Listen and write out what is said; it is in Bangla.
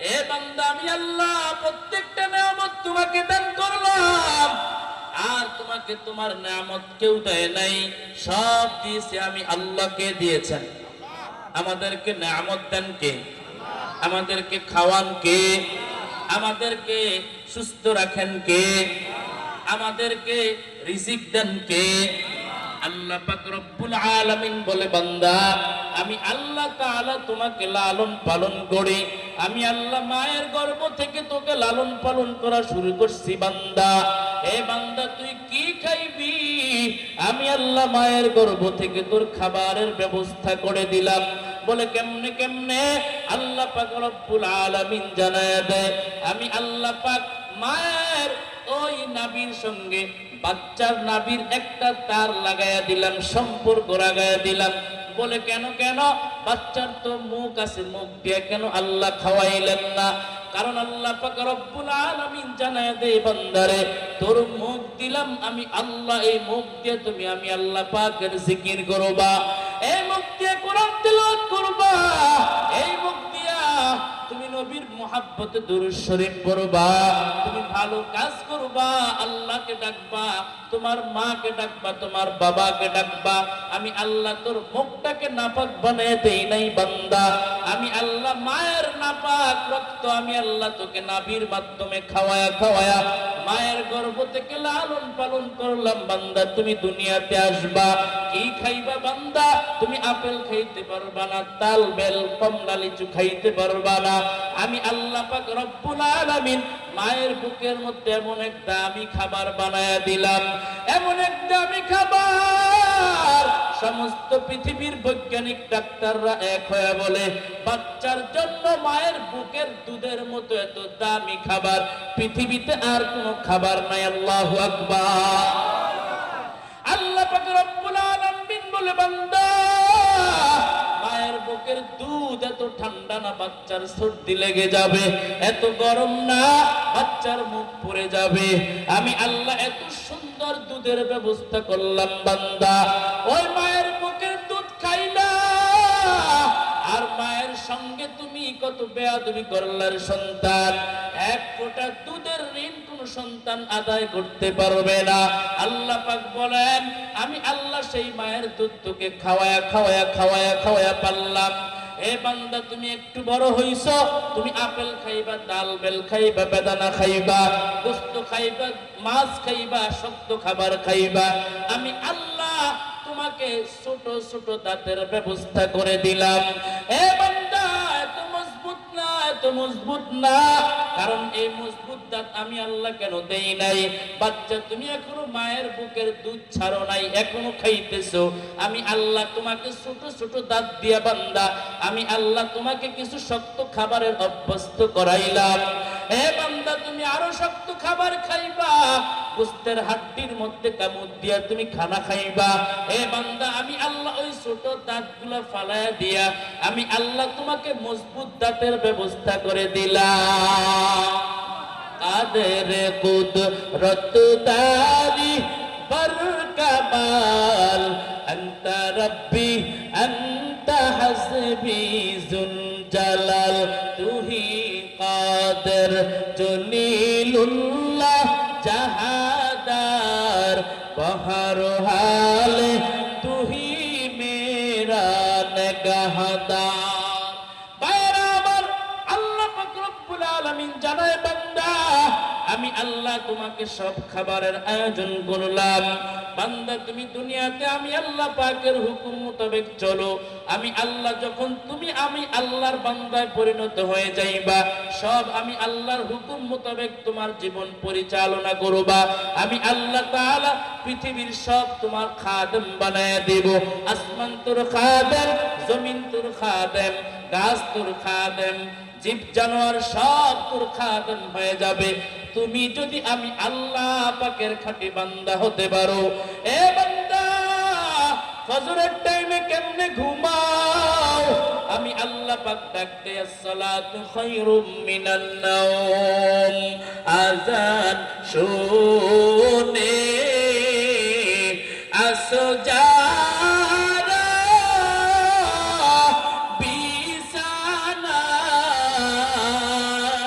এ বান্দা, আমি আল্লাহ প্রত্যেকটা নিয়ামত তোমাকে দান করলাম। আর তোমাকে তোমার নিয়ামত কেউ দেয় নাই। সব দিয়েছে আমি আল্লাহকে দিয়েছেন। আমাদেরকে নিয়ামত দেন কে? আমাদেরকে খাওয়ান কে? আমাদেরকে সুস্থ রাখেন কে? আমাদেরকে রিজিক দেন কে? আল্লাহ পাক রব্বুল আলামিন বলে, বান্দা, আমি আল্লাহ তাআলা তোমাকে লালন পালন করি। আমি আল্লাহ মায়ের গর্ভ থেকে তোকে লালন পালন করা শুরু করছি, বান্দা। এ বান্দা, তুই কি খাইবি? আমি আল্লাহ মায়ের গর্ভ থেকে তোর খাবারের ব্যবস্থা করে দিলাম। বলে, কেমনে কেমনে? আল্লাহ পাক রব্বুল আলামিন জানায় দেয়, আমি আল্লাহ পাক মায়ের ওই নাবির সঙ্গে বাচ্চার নাবির একটা তার লাগায়া দিলাম, সম্পর্ক লাগাইয়া দিলাম। বলে, কেন কেন? বাচ্চার তো মুখ আছে, মুখ দিয়ে কেন আল্লাহ খাওয়াইলেন না? কারণ আল্লাহ পাক আলামিন জানায় দে বান্দারে, তোর মুখ দিলাম আমি আল্লাহ, এই মুখ দিয়ে তুমি আমি আল্লাহ পাকের জিকির করবা। এই মুখ দিয়ে কোরআন তেলাওয়াত করবা। এই মুখ দিয়া তুমি নবীর মোহাব্বত দুরুশরীফ করবা তুমি ভালো কাজ করবা, আল্লাহকে ডাকবা, তোমার মাকে ডাকবা, তোমার বাবাকে ডাকবা। আমি আল্লাহ তোর মুখটাকে নাপাক বানিয়ে দেই নাই বান্দা। আমি আল্লাহ মায়ের নাপাক রক্ত আমি আল্লাহ তোকে নাভির মাধ্যমে খাওয়ায়া খাওয়ায়া থেকে লালন পালন করলাম, বান্দা, তুমি দুনিয়াতে আসবা। কি খাইবা বান্দা? তুমি আপেল খাইতে পারবা না, তাল, বেল কমলা লিচু খাইতে পারবা না। আমি আল্লাহ পাক রব্বুল আলামিন মায়ের বুকের মধ্যে এমন এক দামি খাবার বানায়া দিলাম। এমন এক দামি খাবার সমস্ত পৃথিবীর বৈজ্ঞানিক ডাক্তাররা এক হয়ে বলে, বাচ্চার জন্য মায়ের বুকের দুধের মতো এত দামি খাবার, পৃথিবীতে আর কোন খাবার নাই, আল্লাহ আকবার। আল্লাহ বলে, বান্দা এত ঠান্ডা না বাচ্চার সর্দি লেগে যাবে, এত গরম না বাচ্চার মুখ পড়ে যাবে। আমি আল্লাহ এত সুন্দর দুধের ব্যবস্থা করলাম, বান্দা। ওই মায়ের বুকের দুধ খাইলা আর মায়ের সঙ্গে তুমি কত বেয়াদবি করলার সন্তান। এক ফোঁটা দুধের ঋণ কোন সন্তান আদায় করতে পারবে না। আল্লাহ পাক বলেন, আমি আল্লাহ সেই মায়ের দুধ তোকে খাওয়ায়া খাওয়ায়া খাওয়ায়া খাওয়ায়া পারলাম। বান্দা, তুমি একটু বড় হইছ, তুমি আপেল খাইবা, ডাল বেল খাইবা, বেদানা খাইবা, গোস্ত খাইবা, মাছ খাইবা, শক্ত খাবার খাইবা। আমি আল্লাহ তোমাকে ছোট ছোট দাঁতের ব্যবস্থা করে দিলাম। এ বান্দা মজবুত না। কারণ এই মজবুত দাঁত আমি আল্লাহ কেন দেই নাই? বাচ্চা, তুমি এখনও মায়ের বুকের দুধ ছাড়ো নাই, এখনও খাইতেছো। আমি আল্লাহ তোমাকে ছোট ছোট দাঁত দিয়া বান্দা। আমি আল্লাহ তোমাকে কিছু শক্ত খাবারের অভ্যস্ত করাইলাম। হে বান্দা, তুমি আরও শক্ত খাবার খাইবা। গোস্তের হাড্ডির মধ্যে কামড় দিয়া তুমি খানা খাইবা। হে বান্দা, আমি আল্লাহ ওই ছোট দাঁতগুলো ফালায় দিয়া, আমি আল্লাহ তোমাকে মজবুত দাঁতের ব্যবস্থা করে দিলাম। কাদের কুদরত তারি কাদের জলিলুল্লাহ জাহাদার পাহার হালে তুহি মেরা নেগাহাদা। বাইরা আমার আল্লাহ আলামিন জানায় বান্দা আমি আল্লাহ তোমাকে সব খাবারের আয়োজন করলাম। বান্দা, তুমি দুনিয়াতে আমি আল্লাহ পাকের হুকুম মোতাবেক চলো। আমি আল্লাহ, যখন তুমি আমি আল্লাহর বান্দায় পরিণত হয়ে যাইবা, সব আমি আল্লাহর হুকুম মোতাবেক তোমার জীবন পরিচালনা করবা। আমি আল্লাহ তাআলা পৃথিবীর সব তোমার খাদেম বানায় দেব। আসমান তোর খাদেম, জমিন তোর খাদেম, গাছ তোর খাদেম জীব জানোয়ার সব তোর খাদেম হয়ে যাবে। তুমি যদি আমি আল্লাহ পাকের খাঁটি বান্দা হতে পারো, এ বান্দা, ফজরের টাইমে কেমনে ঘুমাও? আমি আল্লাহ পাক ডাকতে আসসালাতু খায়রুম মিনান নাওম। আজান শুনে আসো যা